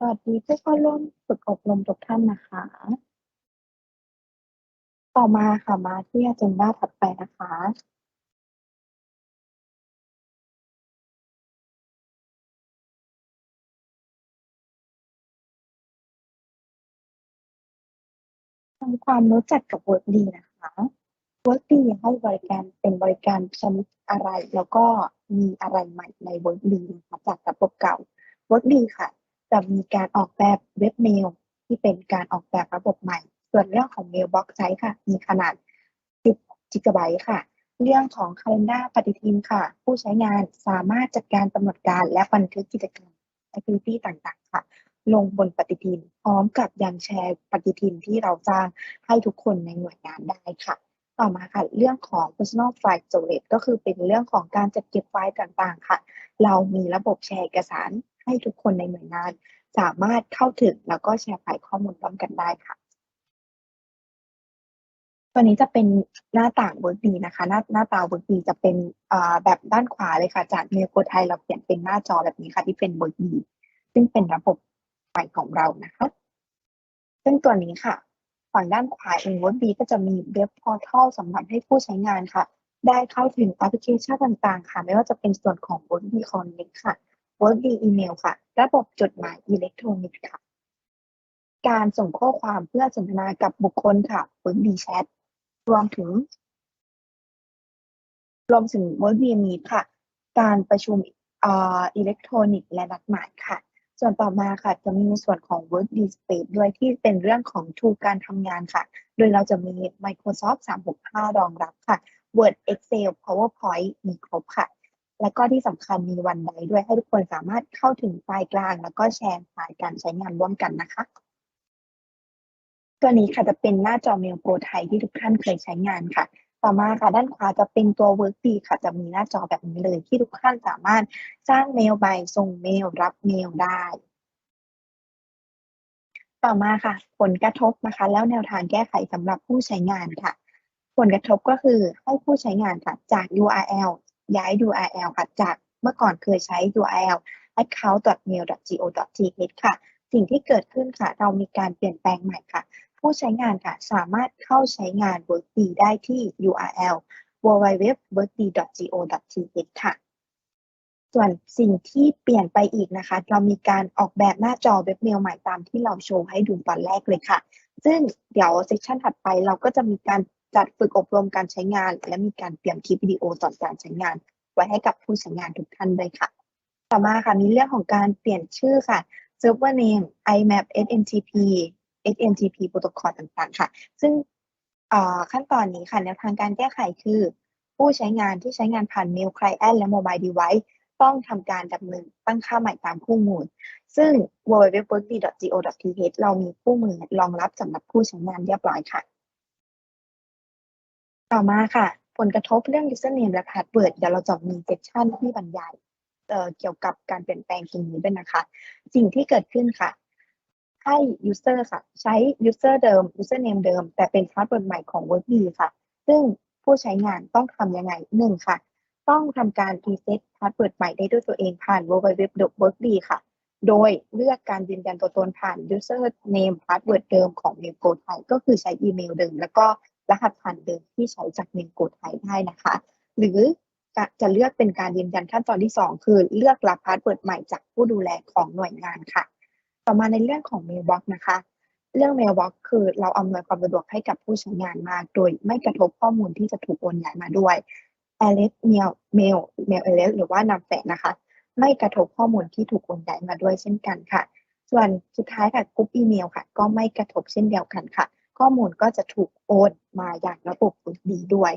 สวัสดีผู้เข้าร่วมฝึกอบรมทุกท่านนะคะ ต่อมาค่ะมาที่ agenda ถัดไปนะคะ ทำความรู้จักกับ Workday นะคะ Workday ให้บริการเป็นบริการชนิดอะไร แล้วก็มีอะไรใหม่ใน Workday นะคะจากระบบเก่า Workday ค่ะ จะมีการออกแบบเว็บเมลที่เป็นการออกแบบระบบใหม่ ส่วนเรื่องของ Mailbox Size ค่ะ มีขนาด 10จิกะไบต์ค่ะ เรื่องของ Calendar ปฏิทินค่ะ ผู้ใช้งานสามารถจัดการกำหนดการและบันทึกกิจกรรม Activity ต่างๆ ค่ะ ลงบนปฏิทิน พร้อมกับยังแชร์ปฏิทินที่เราสร้างให้ทุกคนในหน่วยงานได้ค่ะ ต่อมาค่ะ เรื่องของ Personal File Storage ก็คือเป็นเรื่องของการจัดเก็บไฟล์ต่างๆ ค่ะ เรามีระบบแชร์เอกสาร ให้ทุกคนในหน่วยงาน สามารถเข้าถึงแล้วก็แชร์ไฟล์ข้อมูลร่วมกันได้ค่ะ ตัวนี้จะเป็นหน้าต่าง Workday นะคะ หน้าหน้าตา Workday จะเป็นแบบด้านขวาเลยค่ะ จาก Mail Go Thai เราเปลี่ยนเป็นหน้าจอแบบนี้ค่ะ ที่เป็น Workday ซึ่งเป็นระบบใหม่ของเรานะคะ ซึ่งตัวนี้ค่ะฝั่งด้านขวาเอง Workday ก็จะมีเว็บ Portal สำหรับให้ผู้ใช้งานค่ะได้เข้าถึงแอปพลิเคชันต่างๆ ค่ะ ไม่ว่าจะเป็นส่วนของ Workday Connect ค่ะ Workday Email ค่ะ ระบบจดหมายอิเล็กทรอนิกส์ค่ะ การส่งข้อความเพื่อสนทนากับบุคคลค่ะ Workday Chat รวมถึง รวมถึง Workday Meet ค่ะ การประชุมอ,อิเล็กทรอนิกส์และนัดหมายค่ะ ส่วนต่อมาค่ะ จะมีในส่วนของ Workday Space ด้วยที่เป็นเรื่องของ tool การทำงานค่ะ โดยเราจะมี Microsoft 365 รองรับค่ะ Word Excel PowerPoint มีครบค่ะ และก็ที่สำคัญมีวันไดด้วยให้ทุกคนสามารถเข้าถึงไฟล์กลาง แล้วก็แชร์ไฟล์การใช้งานร่วมกันนะคะ ตัวนี้ค่ะจะเป็นหน้าจอ Mail Go ไทยที่ทุกท่านเคยใช้งานค่ะ ต่อมาค่ะด้านขวาจะเป็นตัว Workday ค่ะ จะมีหน้าจอแบบนี้เลยที่ทุกท่านสามารถสร้างเมลใบส่งเมลรับเมลได้ต่อมาค่ะ ผลกระทบนะคะ แล้วแนวทางแก้ไขสำหรับผู้ใช้งานค่ะ ผลกระทบก็คือให้ผู้ใช้งานค่ะจาก URL ย้าย URL ค่ะจากเมื่อก่อนเคยใช้ URL account.mail.go.th ค่ะ สิ่งที่เกิดขึ้นค่ะ เรามีการเปลี่ยนแปลงใหม่ค่ะ ผู้ใช้งานค่ะ สามารถเข้าใช้งาน Workday ได้ที่ URL www.workday.go.th ค่ะ ส่วนสิ่งที่เปลี่ยนไปอีกนะคะ เรามีการออกแบบหน้าจอเว็บเมลใหม่ตามที่เราโชว์ให้ดูตอนแรกเลยค่ะ ซึ่งเดี๋ยวเซสชันถัดไปเราก็จะมีการ จัดฝึกอบรมการใช้งาน และมีการเตรียมคลิปวิดีโอสอนการใช้งาน ไว้ให้กับผู้ใช้งานทุกท่านด้วยค่ะ ต่อมาค่ะมีเรื่องของการเปลี่ยนชื่อค่ะ server name IMAP SMTP SMTP โปรโตคอลต่างๆ ค่ะ ซึ่งขั้นตอนนี้ค่ะแนวทางการแก้ไขคือ ผู้ใช้งานที่ใช้งานผ่าน Mail Client และ Mobile Device ต้องทำการดำเนินตั้งค่าใหม่ตามคู่มือซึ่ง w w w w o r k d g o t h เรามีคู่มือรองรับสำหรับผู้ใช้งานเรียบร้อยค่ะ ต่อมาค่ะ ผลกระทบเรื่อง username และ password เดี๋ยวเราจะมีเซสชันที่บรรยายเเกี่ยวกับการเปลี่ยนแปลงตรงนี้ด้วยนะคะ สิ่งที่เกิดขึ้นค่ะ ให้ user ค่ะ ใช้ user เดิม username เดิม แต่เป็น password ใหม่ของ Workday ค่ะ ซึ่งผู้ใช้งานต้องทำยังไงหนึ่งค่ะ ต้องทำการ reset password ใหม่ได้ด้วยตัวเองผ่าน www.workday ค่ะ โดยเลือกการยืนยันตัวตนผ่าน user name password เดิมของ Mail Go Thai ก็คือใช้อีเมลเดิม แล้วก็ รหัสผ่านเดิมที่ใช้จาก Mail Go Thai ได้นะคะ หรือจะจะเลือกเป็นการยืนยันขั้นตอนที่ 2 คือเลือกรับพาสเวิร์ดใหม่จากผู้ดูแลของหน่วยงานค่ะ ต่อมาในเรื่องของ Mailbox นะคะ เรื่อง Mailbox คือเราอำนวยความสะดวกให้กับผู้ใช้งานมาก โดยไม่กระทบข้อมูลที่จะถูกโอนย้ายมาด้วย Alert Mail Mail Mail a l e t หรือว่านำแฝงนะคะ ไม่กระทบข้อมูลที่ถูกโอนย้ายมาด้วยเช่นกันค่ะ ส่วนสุดท้ายค่ะกรุ๊ปอีเมลค่ะ ก็ไม่กระทบเช่นเดียวกันค่ะ ข้อมูลก็จะถูกโอนมาอย่างระบบดีด้วย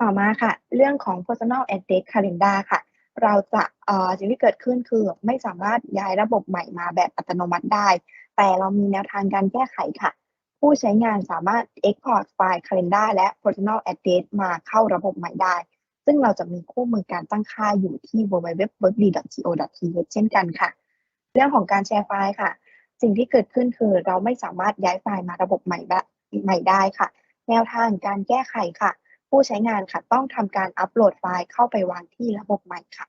ต่อมาค่ะ เรื่องของ personal address calendar ค่ะ เราจะเอ่อสิ่งที่เกิดขึ้นคือไม่สามารถย้ายระบบใหม่มาแบบอัตโนมัติได้ แต่เรามีแนวทางการแก้ไขค่ะ ผู้ใช้งานสามารถ export ไฟล์ calendar และ personal address มาเข้าระบบใหม่ได้ซึ่งเราจะมีคู่มือการตั้งค่าอยู่ที่ www.workday.go.th เช่นกันค่ะ เรื่องของการแชร์ไฟล์ค่ะ สิ่งที่เกิดขึ้นคือเราไม่สามารถย้ายไฟล์มาระบบใหม่ได้ใหม่ได้ค่ะ แนวทางการแก้ไขค่ะ ผู้ใช้งานค่ะ ต้องทำการอัปโหลดไฟล์เข้าไปวางที่ระบบใหม่ค่ะ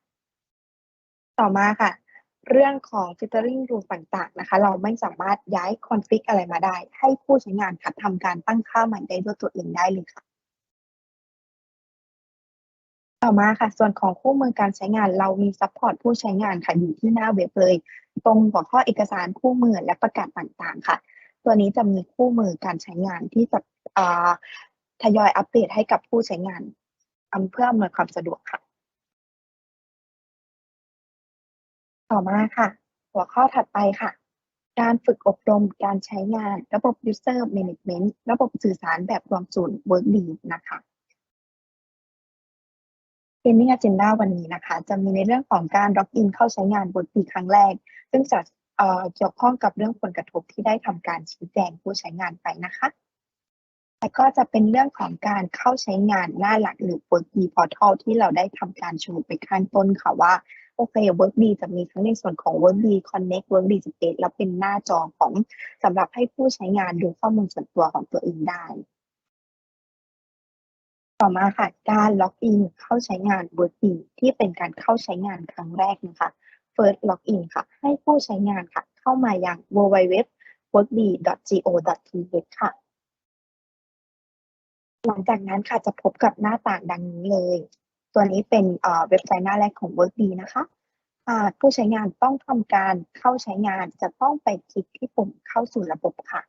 ต่อมาค่ะ เรื่องของ filtering rule ต่างๆนะคะ เราไม่สามารถย้ายคอนฟิกอะไรมาได้ ให้ผู้ใช้งานค่ะทำการตั้งค่าใหม่ได้ด้วยตัวเองได้เลยค่ะ ต่อมาค่ะ ส่วนของคู่มือการใช้งานเรามีซัพพอร์ตผู้ใช้งานค่ะอยู่ที่หน้าเว็บเลย ตรงหัวข้อเอกสารคู่มือและประกาศต่างๆ ค่ะ ตัวนี้จะมีคู่มือการใช้งานที่จะทยอยอัปเดตให้กับผู้ใช้งานเพื่ออำนวยความสะดวกค่ะ ต่อมาค่ะ หัวข้อถัดไปค่ะ การฝึกอบรมการใช้งาน ระบบ User Management ระบบสื่อสารแบบรวมศูนย์ Workday นะคะ Training Agenda วันนี้นะคะ จะมีในเรื่องของการล็อกอินเข้าใช้งาน Workday ครั้งแรก ซึ่งจะเกี่ยวข้องกับเรื่องผลกระทบที่ได้ทำการชี้แจงผู้ใช้งานไปนะคะแล้วก็จะเป็นเรื่องของการเข้าใช้งานหน้าหลักหรือ Work D Portal ที่เราได้ทำการโชว์ไปข้างต้นค่ะว่าโอเค Work D จะมีทั้งในส่วนของ Work D Connect Workday Space แล้วเป็นหน้าจอของสำหรับให้ผู้ใช้งานดูข้อมูลส่วนตัวของตัวเองได้ ต่อมาค่ะการล็อกอินเข้าใช้งาน Workday ที่เป็นการเข้าใช้งานครั้งแรกนะคะ First Login ค่ะ ให้ผู้ใช้งานค่ะ เข้ามายัง www.workday.go.th ค่ะ หลังจากนั้นค่ะจะพบกับหน้าต่างดังนี้เลย ตัวนี้เป็นเว็บไซต์หน้าแรกของ Workday นะคะหากผู้ใช้งานต้องทำการเข้าใช้งานจะต้องไปคลิกที่ปุ่มเข้าสู่ระบบค่ะ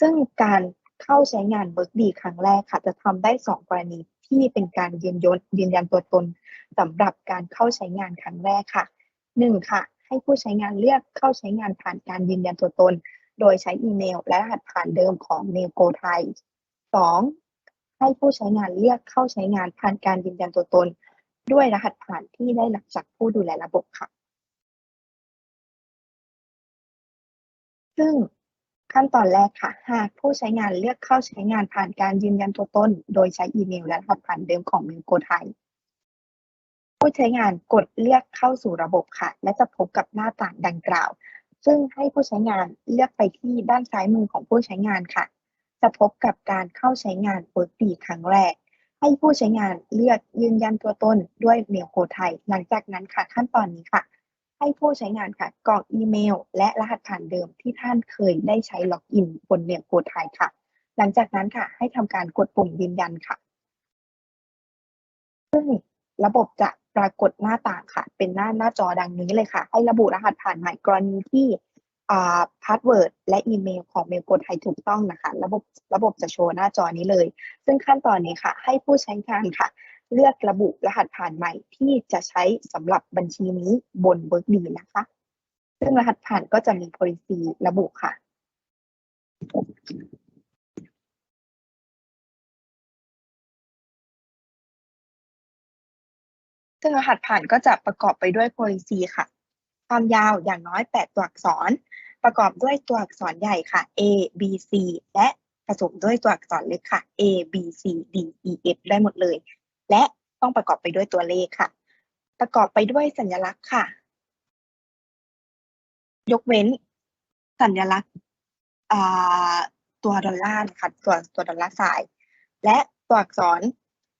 ซึ่งการ เข้าใช้งาน Workday ครั้งแรกค่ะ จะทำได้ 2 กรณีที่เป็นการยืนยนยืนยันตัวตนสำหรับการเข้าใช้งานครั้งแรกค่ะ 1 ค่ะ ให้ผู้ใช้งานเลือกเข้าใช้งานผ่านการยืนยันตัวตน โดยใช้อีเมล และรหัสผ่านเดิมของ n e o g o Thai 2 ให้ผู้ใช้งานเลือกเข้าใช้งานผ่านการยืนยันตัวตน ด้วยรหัสผ่านที่ได้รับจากผู้ดูแลระบบค่ะ ซึ่ง ขั้นตอนแรกค่ะ หากผู้ใช้งานเลือกเข้าใช้งานผ่านการยืนยันตัวตน โดยใช้อีเมลและรหัสผ่านเดิมของ n e o g o Thai ผู้ใช้งานกดเลือกเข้าสู่ระบบค่ะ และจะพบกับหน้าต่างดังกล่าว ซึ่งให้ผู้ใช้งานเลือกไปที่ด้านซ้ายมือของผู้ใช้งานค่ะ จะพบกับการเข้าใช้งาน Workday ครั้งแรก ให้ผู้ใช้งานเลือกยืนยันตัวตนด้วยเมลโคไทย หลังจากนั้นค่ะ ขั้นตอนนี้ค่ะ ให้ผู้ใช้งานค่ะกรอกอีเมล และรหัสผ่านเดิมที่ท่านเคยได้ใช้ล็อกอินบนเมลโคไทยค่ะ หลังจากนั้นค่ะ ให้ทำการกดปุ่มยืนยันค่ะ ซึ่งระบบจะปรากฏหน้าต่างค่ะ เป็นหน้าหน้าจอดังนี้เลยค่ะ ให้ระบุรหัสผ่านใหม่กรณีที่อ่าพาสเวิร์ดและอีเมลของเมลโกไทยถูกต้องนะคะ ระบบระบบจะโชว์หน้าจอนี้เลย ซึ่งขั้นตอนนี้ค่ะ ให้ผู้ใช้งานค่ะ เลือกระบุรหัสผ่านใหม่ที่จะใช้สำหรับบัญชีนี้บน Workday นะคะ ซึ่งรหัสผ่านก็จะมี policy ระบุค่ะ ซึ่งรหัสผ่านก็จะประกอบไปด้วย policy ค่ะ ความยาวอย่างน้อย 8 ตัวอักษร ประกอบด้วยตัวอักษรใหญ่ค่ะ A B C และผสมด้วยตัวอักษรเล็กค่ะ A B C D E F ได้หมดเลย และต้องประกอบไปด้วยตัวเลขค่ะ ประกอบไปด้วยสัญลักษณ์ค่ะ ยกเว้นสัญลักษณ์ตัวดอลลาร์นะคะตัวตัวดอลลาร์ทราย และตัวอักษร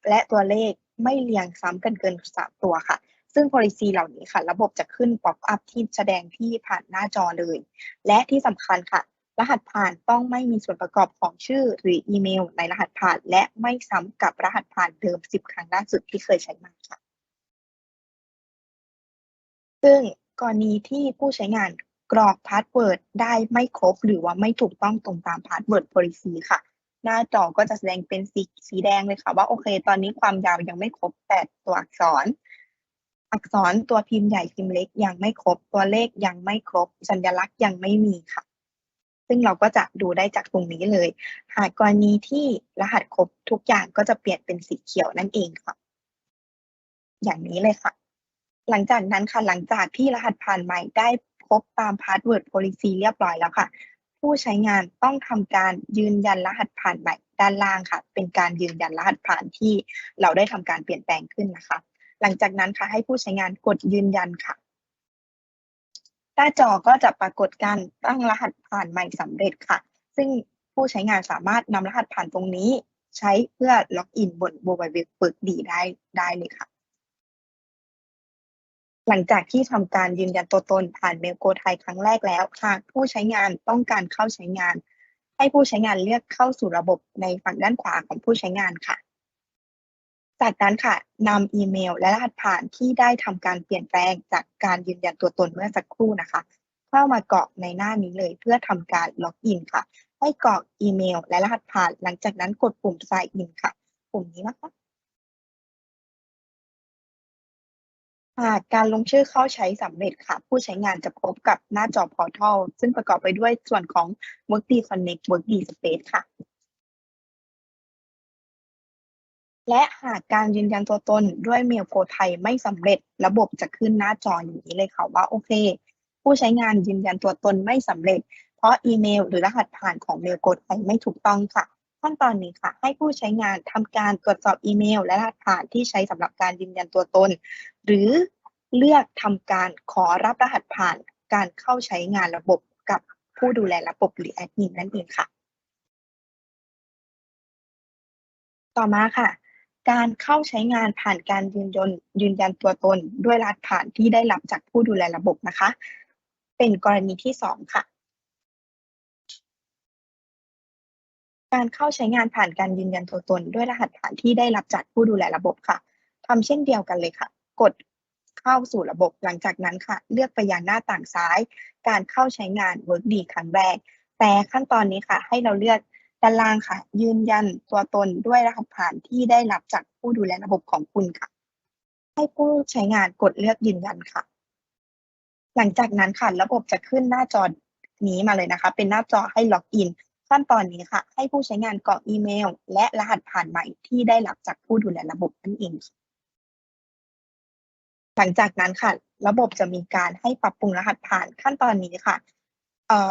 และตัวเลขไม่เรียงซ้ำกันเกินสามตัวค่ะ ซึ่ง policy เหล่านี้ค่ะ ระบบจะขึ้น pop up ที่แสดงที่ผ่านหน้าจอเลย และที่สำคัญค่ะ รหัสผ่านต้องไม่มีส่วนประกอบของชื่อหรืออีเมลในรหัสผ่าน และไม่ซ้ำกับรหัสผ่านเดิม 10 ครั้งล่าสุดที่เคยใช้มาค่ะ ซึ่งกรณีที่ผู้ใช้งานกรอกพาสเวิร์ดได้ไม่ครบ หรือว่าไม่ถูกต้องตรงตามพาสเวิร์ด policy ค่ะ หน้าจอก็จะแสดงเป็นสีสีแดงเลยค่ะ ว่าโอเค ตอนนี้ความยาวยังไม่ครบ 8 ตัวอักษร อักษรตัวพิมพ์ใหญ่พิมพ์เล็กยังไม่ครบ ตัวเลขยังไม่ครบ สัญลักษณ์ยังไม่มีค่ะ ซึ่งเราก็จะดูได้จากตรงนี้เลย หากกรณีที่รหัสครบทุกอย่างก็จะเปลี่ยนเป็นสีเขียวนั่นเองค่ะ อย่างนี้เลยค่ะ หลังจากนั้นค่ะหลังจากที่รหัสผ่านใหม่ได้ครบตาม password policy เรียบร้อยแล้วค่ะ ผู้ใช้งานต้องทำการยืนยันรหัสผ่านใหม่ด้านล่างค่ะ เป็นการยืนยันรหัสผ่านที่เราได้ทำการเปลี่ยนแปลงขึ้นนะคะ หลังจากนั้นค่ะให้ผู้ใช้งานกดยืนยันค่ะ น้าจอก็จะปรากฏการตั้งรหัสผ่านใหม่สำเร็จค่ะ ซึ่งผู้ใช้งานสามารถนำรหัสผ่านตรงนี้ ใช้เพื่อล็อกอินบน www เปิดดีได้ได้เลยค่ะ หลังจากที่ทำการยืนยันตัวตนผ่านเมลโกไทยครั้งแรกแล้วหากผู้ใช้งานต้องการเข้าใช้งาน ให้ผู้ใช้งานเลือกเข้าสู่ระบบในฝั่งด้านขวาของผู้ใช้งานค่ะ จากนั้นค่ะนำอีเมลและรหัสผ่านที่ได้ทำการเปลี่ยนแปลงจากการยืนยันตัวตนเมื่อสักครู่นะคะ เข้ามากรอกในหน้านี้เลยเพื่อทำการล็อกอินค่ะ ให้กรอกอีเมล และรหัสผ่าน หลังจากนั้นกดปุ่ม sign in ค่ะปุ่มนี้นะคะหากการลงชื่อเข้าใช้สำเร็จค่ะ ผู้ใช้งานจะพบกับหน้าจอ Portal ซึ่งประกอบไปด้วยส่วนของ Workday Connect Workday Space ค่ะ และหากการยืนยันตัวตนด้วยเมลโกไทยไม่สำเร็จ ระบบจะขึ้นหน้าจออย่างนี้เลยค่ะว่าโอเค ผู้ใช้งานยืนยันตัวตนไม่สำเร็จ เพราะอีเมล หรือรหัสผ่านของเมลโกไทยไม่ถูกต้องค่ะ ขั้นตอนนี้ค่ะ ให้ผู้ใช้งานทำการตรวจสอบอีเมล และรหัสผ่านที่ใช้สำหรับการยืนยันตัวตน หรือเลือกทำการขอรับรหัสผ่านการเข้าใช้งานระบบกับผู้ดูแลระบบหรือแอดมินนั่นเองค่ะ ต่อมาค่ะ การเข้าใช้งานผ่านการยืนยันยืนยันตัวตน ด้วยรหัสผ่านที่ได้รับจากผู้ดูแลระบบนะคะ เป็นกรณีที่สองค่ะ การเข้าใช้งานผ่านการยืนยันตัวตน ด้วยรหัสผ่านที่ได้รับจากผู้ดูแลระบบค่ะทำเช่นเดียวกันเลยค่ะ กดเข้าสู่ระบบหลังจากนั้นค่ะ เลือกไปยังหน้าต่างซ้าย การเข้าใช้งาน Workday ครั้งแรก แต่ขั้นตอนนี้ค่ะ ให้เราเลือก ด้านล่างค่ะ ยืนยันตัวตนด้วยรหัสผ่านที่ได้รับจากผู้ดูแลระบบของคุณค่ะ ให้ผู้ใช้งานกดเลือกยืนยันค่ะ หลังจากนั้นค่ะ ระบบจะขึ้นหน้าจอนี้มาเลยนะคะ เป็นหน้าจอให้ล็อกอินขั้นตอนนี้ค่ะ ให้ผู้ใช้งานกรอกอีเมล และรหัสผ่านใหม่ที่ได้รับจากผู้ดูแลระบบนั่นเองค่ะหลังจากนั้นค่ะ ระบบจะมีการให้ปรับปรุงรหัสผ่านขั้นตอนนี้ค่ะ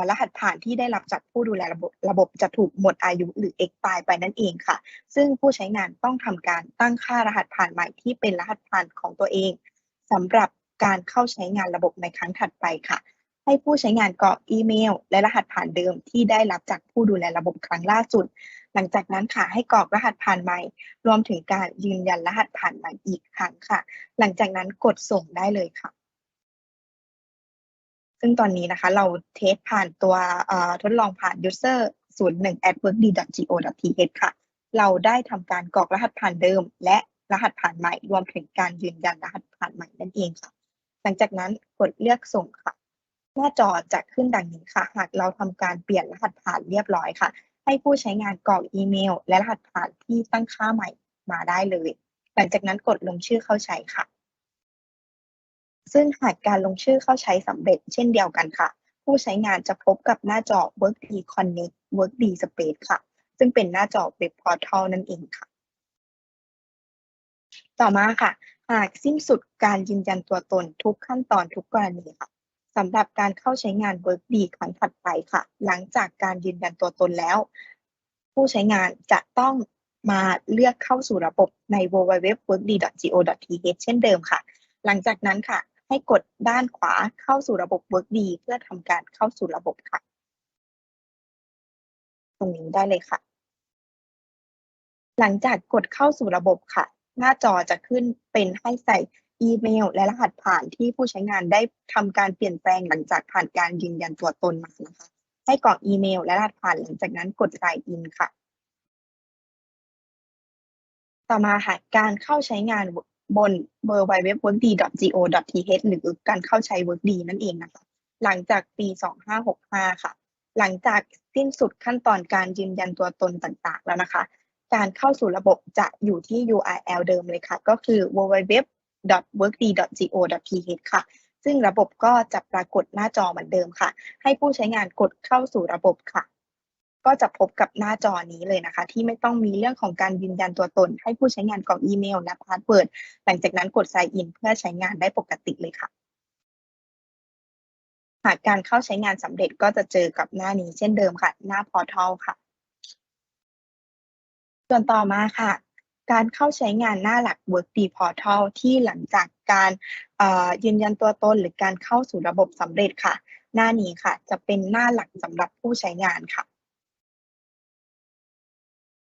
รหัสผ่านที่ได้รับจากผู้ดูแลระบบระบบจะถูกหมดอายุหรือ expire ไปนั่นเองค่ะ ซึ่งผู้ใช้งานต้องทำการตั้งค่ารหัสผ่านใหม่ที่เป็นรหัสผ่านของตัวเองสำหรับการเข้าใช้งานระบบในครั้งถัดไปค่ะ ให้ผู้ใช้งานกรอกอีเมล และรหัสผ่านเดิมที่ได้รับจากผู้ดูแลระบบครั้งล่าสุด หลังจากนั้นค่ะให้กรอกรหัสผ่านใหม่ รวมถึงการยืนยันรหัสผ่านใหม่อีกครั้งค่ะ หลังจากนั้นกดส่งได้เลยค่ะ ซึ่งตอนนี้นะคะ เราเทสผ่านตัวทดลองผ่าน user 01 at workd.go.th ค่ะ เราได้ทำการกรอกรหัสผ่านเดิม และรหัสผ่านใหม่รวมถึงการยืนยันรหัสผ่านใหม่นั่นเองค่ะ หลังจากนั้นกดเลือกส่งค่ะ หน้าจอจะขึ้นดังนี้ค่ะ หากเราทำการเปลี่ยนรหัสผ่านเรียบร้อยค่ะ ให้ผู้ใช้งานกรอกอีเมล และรหัสผ่านที่ตั้งค่าใหม่มาได้เลย หลังจากนั้นกดลงชื่อเข้าใช้ค่ะ ซึ่งหากการลงชื่อเข้าใช้สำเร็จเช่นเดียวกันค่ะ ผู้ใช้งานจะพบกับหน้าจอ Workday Connect Workday Space ค่ะ ซึ่งเป็นหน้าจอ Web Portal นั่นเองค่ะ ต่อมาค่ะ หากสิ้นสุดการยืนยันตัวตนทุกขั้นตอนทุกกรณีค่ะสำหรับการเข้าใช้งาน Workday ครั้งถัดไปค่ะ หลังจากการยืนยันตัวตนแล้ว ผู้ใช้งานจะต้องมาเลือกเข้าสู่ระบบใน www.workday.go.th เช่นเดิมค่ะ หลังจากนั้นค่ะ ให้กดด้านขวาเข้าสู่ระบบ Workday เพื่อทำการเข้าสู่ระบบค่ะ ตรงนี้ได้เลยค่ะ หลังจากกดเข้าสู่ระบบค่ะ หน้าจอจะขึ้นเป็นให้ใส่อีเมล และรหัสผ่านที่ผู้ใช้งานได้ทำการเปลี่ยนแปลงหลังจากผ่านการยืนยันตัวตนมานะคะ ให้กรอกอีเมล และรหัสผ่านหลังจากนั้นกด sign in ค่ะ ต่อมาค่ะการเข้าใช้งาน บน w w w w o r k d g o t h หรือการเข้าใช้ w o r k d นั่นเองนะคะ หลังจากปี 2565 ค่ะ หลังจากสิ้นสุดขั้นตอนการยืนยันตัวตนต่างๆ แล้วนะคะ การเข้าสู่ระบบจะอยู่ที่ URL เดิมเลยค่ะ ก็คือ www.workd.go.th ค่ะ ซึ่งระบบก็จะปรากฏหน้าจอเหมือนเดิมค่ะ ให้ผู้ใช้งานกดเข้าสู่ระบบค่ะ ก็จะพบกับหน้าจอนี้เลยนะคะ ที่ไม่ต้องมีเรื่องของการยืนยันตัวตน ให้ผู้ใช้งานกรอกอีเมลและพาสเวิร์ดหลังจากนั้นกด sign in เพื่อใช้งานได้ปกติเลยค่ะ หากการเข้าใช้งานสำเร็จก็จะเจอกับหน้านี้เช่นเดิมค่ะ หน้า portal ค่ะ ส่วนต่อมาค่ะ การเข้าใช้งานหน้าหลัก Workday Portal ที่หลังจากการยืนยันตัวตน หรือการเข้าสู่ระบบสำเร็จค่ะ หน้านี้ค่ะ จะเป็นหน้าหลักสำหรับผู้ใช้งานค่ะ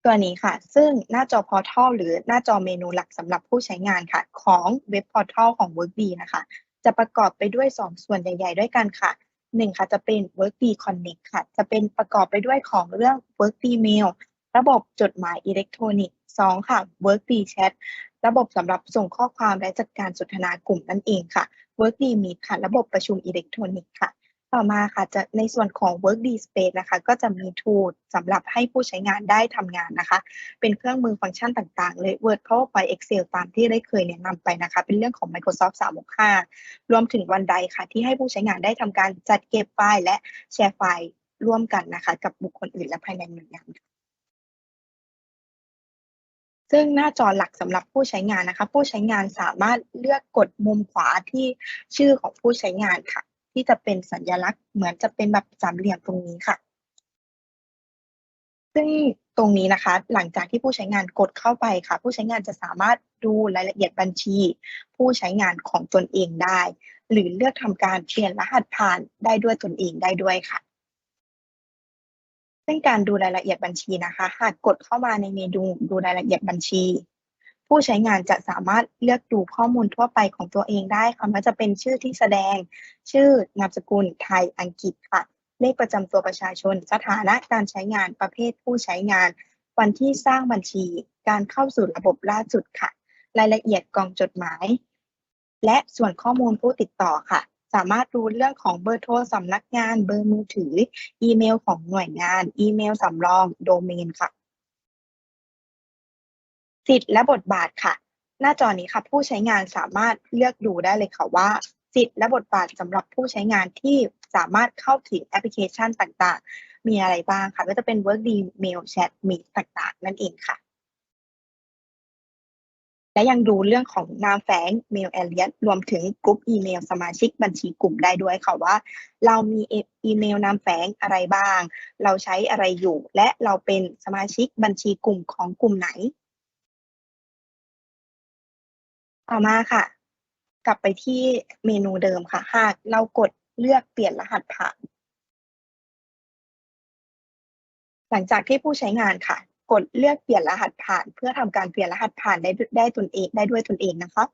ตัวนี้ค่ะ ซึ่งหน้าจอ Portal หรือหน้าจอเมนูหลักสำหรับผู้ใช้งานค่ะ ของเว็บ Portal ของ Workday นะคะ จะประกอบไปด้วย 2 ส่วนใหญ่ๆ ด้วยกันค่ะ1ค่ะจะเป็น Workday Connect ค่ะ จะเป็นประกอบไปด้วยของเรื่อง Workday Mail ระบบจดหมายอิเล็กทรอนิกส์2ค่ะ Workday Chat ระบบสำหรับส่งข้อความและจัดการสนทนากลุ่มนั่นเองค่ะ Workday Meet ค่ะ ระบบประชุมอิเล็กทรอนิกส์ค่ะ ต่อมาค่ะจะในส่วนของ Workday Space นะคะ ก็จะมี tool สำหรับให้ผู้ใช้งานได้ทำงานนะคะ เป็นเครื่องมือฟังก์ชันต่างๆ เลย Word PowerPoint Excel ตามที่ได้เคยแนะนำไปนะคะ เป็นเรื่องของ Microsoft 365 รวมถึง OneDrive ค่ะ ที่ให้ผู้ใช้งานได้ทำการจัดเก็บไฟล์ และแชร์ไฟล์ร่วมกันนะคะ กับบุคคลอื่นและภายในหน่วยงานซึ่งหน้าจอหลักสำหรับผู้ใช้งานนะคะ ผู้ใช้งานสามารถเลือกกดมุมขวาที่ชื่อของผู้ใช้งานค่ะ ที่จะเป็นสัญลักษณ์เหมือนจะเป็นแบบสามเหลี่ยมตรงนี้ค่ะ ซึ่งตรงนี้นะคะ หลังจากที่ผู้ใช้งานกดเข้าไปค่ะ ผู้ใช้งานจะสามารถดูรายละเอียดบัญชี ผู้ใช้งานของตนเองได้ หรือเลือกทำการเปลี่ยนรหัสผ่านได้ด้วยตนเองได้ด้วยค่ะซึ่งการดูรายละเอียดบัญชีนะคะ หากกดเข้ามาในเมนูดูรายละเอียดบัญชี ผู้ใช้งานจะสามารถเลือกดูข้อมูลทั่วไปของตัวเองได้ค่ะม่ว่าจะเป็นชื่อที่แสดง ชื่อนามสกุลไทยอังกฤษค่ะ เลขประจำตัวประชาชน สถานะการใช้งานประเภทผู้ใช้งาน วันที่สร้างบัญชี การเข้าสู่ระบบล่าสุดค่ะ รายละเอียดกองจดหมาย และส่วนข้อมูลผู้ติดต่อค่ะ สามารถดูเรื่องของเบอร์โทรสำนักงาน เบอร์มือถือ อีเมลของหน่วยงาน อีเมลสำรอง โดเมนค่ะ สิทธิ์และบทบาทค่ะ หน้าจอนี้ค่ะ ผู้ใช้งานสามารถเลือกดูได้เลยค่ะว่า สิทธิ์และบทบาทสำหรับผู้ใช้งานที่สามารถเข้าถึงแอปพลิเคชันต่างๆ มีอะไรบ้างค่ะ ก็จะเป็น Workday Mail Chat Meet ต่างๆ นั่นเองค่ะ และยังดูเรื่องของนามแฝง Mail Alias รวมถึงกลุ่มอีเมลสมาชิกบัญชีกลุ่มได้ด้วยค่ะว่า เรามีอีเมลนามแฝงอะไรบ้าง เราใช้อะไรอยู่ และเราเป็นสมาชิกบัญชีกลุ่มของกลุ่มไหน ต่อมาค่ะ กลับไปที่เมนูเดิมค่ะ หากเรากดเลือกเปลี่ยนรหัสผ่าน หลังจากที่ผู้ใช้งานค่ะ กดเลือกเปลี่ยนรหัสผ่าน เพื่อทำการเปลี่ยนรหัสผ่านได้ได้ตนเองได้ด้วยตนเองนะคะ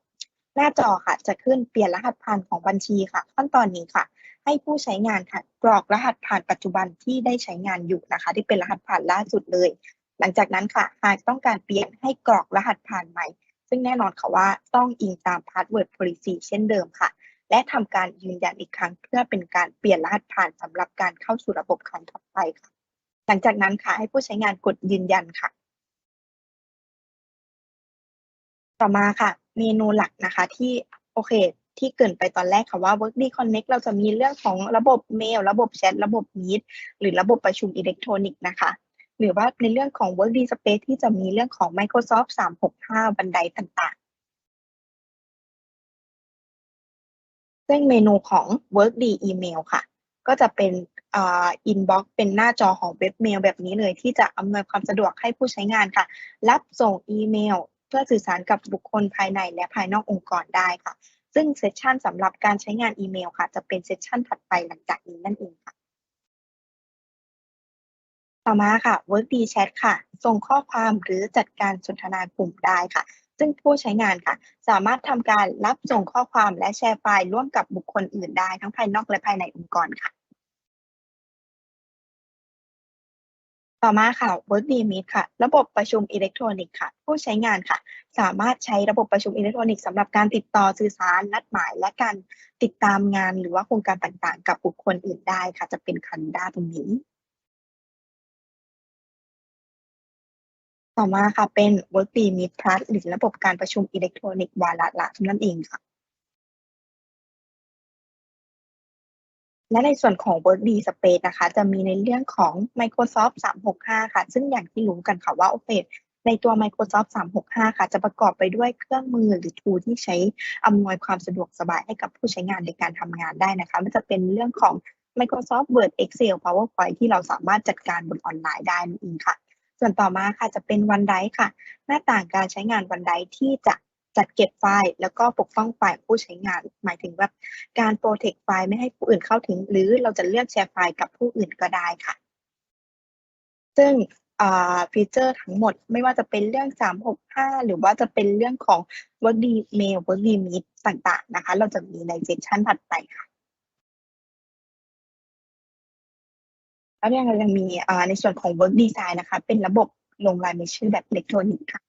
หน้าจอค่ะจะขึ้นเปลี่ยนรหัสผ่านของบัญชีค่ะ ขั้นตอนนี้ค่ะ ให้ผู้ใช้งานค่ะ กรอกรหัสผ่านปัจจุบันที่ได้ใช้งานอยู่นะคะ ที่เป็นรหัสผ่านล่าสุดเลย หลังจากนั้นค่ะ หากต้องการเปลี่ยนให้กรอกรหัสผ่านใหม่ ซึ่งแน่นอนค่ะว่าต้องอิงตาม password policy เช่นเดิมค่ะ และทำการยืนยันอีกครั้ง เพื่อเป็นการเปลี่ยนรหัสผ่านสำหรับการเข้าสู่ระบบครั้งต่อไปค่ะ หลังจากนั้นค่ะให้ผู้ใช้งานกดยืนยันค่ะ ต่อมาค่ะ เมนูหลักนะคะที่โอเคที่เกินไปตอนแรกค่ะว่า Workday Connect เราจะมีเรื่องของระบบเมล ระบบแชท ระบบ Meet หรือระบบประชุมอิเล็กทรอนิกส์นะคะ หรือว่าในเรื่องของ Work D Space ที่จะมีเรื่องของ Microsoft 365 บันไดต่างๆ ซึ่งเมนูของ Work D Email ค่ะ ก็จะเป็นอ่า inbox เป็นหน้าจอของเว็บเมลแบบนี้เลยที่จะอำนวยความสะดวกให้ผู้ใช้งานค่ะ รับส่งอีเมล เพื่อสื่อสารกับบุคคลภายในและภายนอกองค์กรได้ค่ะ ซึ่งเซสชันสำหรับการใช้งานอีเมลค่ะ จะเป็นเซสชันถัดไปหลังจากนี้นั่นเองค่ะ ต่อมาค่ะ Work d Chat ค่ะ ส่งข้อความหรือจัดการสนทนากลุ่มได้ค่ะ ซึ่งผู้ใช้งานค่ะ สามารถทำการรับส่งข้อความและแชร์ไฟล์ร่วมกับบุคคลอื่นได้ทั้งภายนอกและภายในองค์กรค่ะ ต่อมาค่ะ Work d Meet ค่ะ ระบบประชุมอิเล็กทรอนิกส์ค่ะ ผู้ใช้งานค่ะ สามารถใช้ระบบประชุมอิเล็กทรอนิกส์สำหรับการติดต่อสื่อสารนัดหมาย และการติดตามงานหรือว่าโครงการต่างๆ กับบุคคลอื่นได้ค่ะ จะเป็นคันด้าตรงนี้ ต่อมาค่ะเป็น Workday Meet Plus หรือระบบการประชุมอิเล็กทรอนิกส์วาระละนั่นเองค่ะ และในส่วนของ Workday Space นะคะ จะมีในเรื่องของ Microsoft 365 ค่ะ ซึ่งอย่างที่รู้กันค่ะว่าโอเคในตัว Microsoft 365 ค่ะ จะประกอบไปด้วยเครื่องมือหรือ tool ที่ใช้อำนวยความสะดวกสบายให้กับผู้ใช้งานในการทำงานได้นะคะม่ว่าจะเป็นเรื่องของ Microsoft Word Excel PowerPoint ที่เราสามารถจัดการบนออนไลน์ได้นั่นเองค่ะ ส่วนต่อมาค่ะจะเป็น OneDrive ค่ะ หน้าต่างการใช้งาน OneDrive ที่จะจัดเก็บไฟล์ แล้วก็ปกป้องไฟล์ผู้ใช้งาน หมายถึงแบบการ protect ไฟล์ไม่ให้ผู้อื่นเข้าถึง หรือเราจะเลือกแชร์ไฟล์กับผู้อื่นก็ได้ค่ะ ซึ่งฟีเจอร์ทั้งหมดไม่ว่าจะเป็นเรื่อง 365 หรือว่าจะเป็นเรื่องของ Workday Mail Workday Meet ต่างๆนะคะ เราจะมีในเซสชันถัดไปค่ะ แล้วยังเรายังมีในส่วนของ Work Design นะคะ เป็นระบบลงลายมือชื่อแบบอิเล็กทรอนิกส์ค่ะ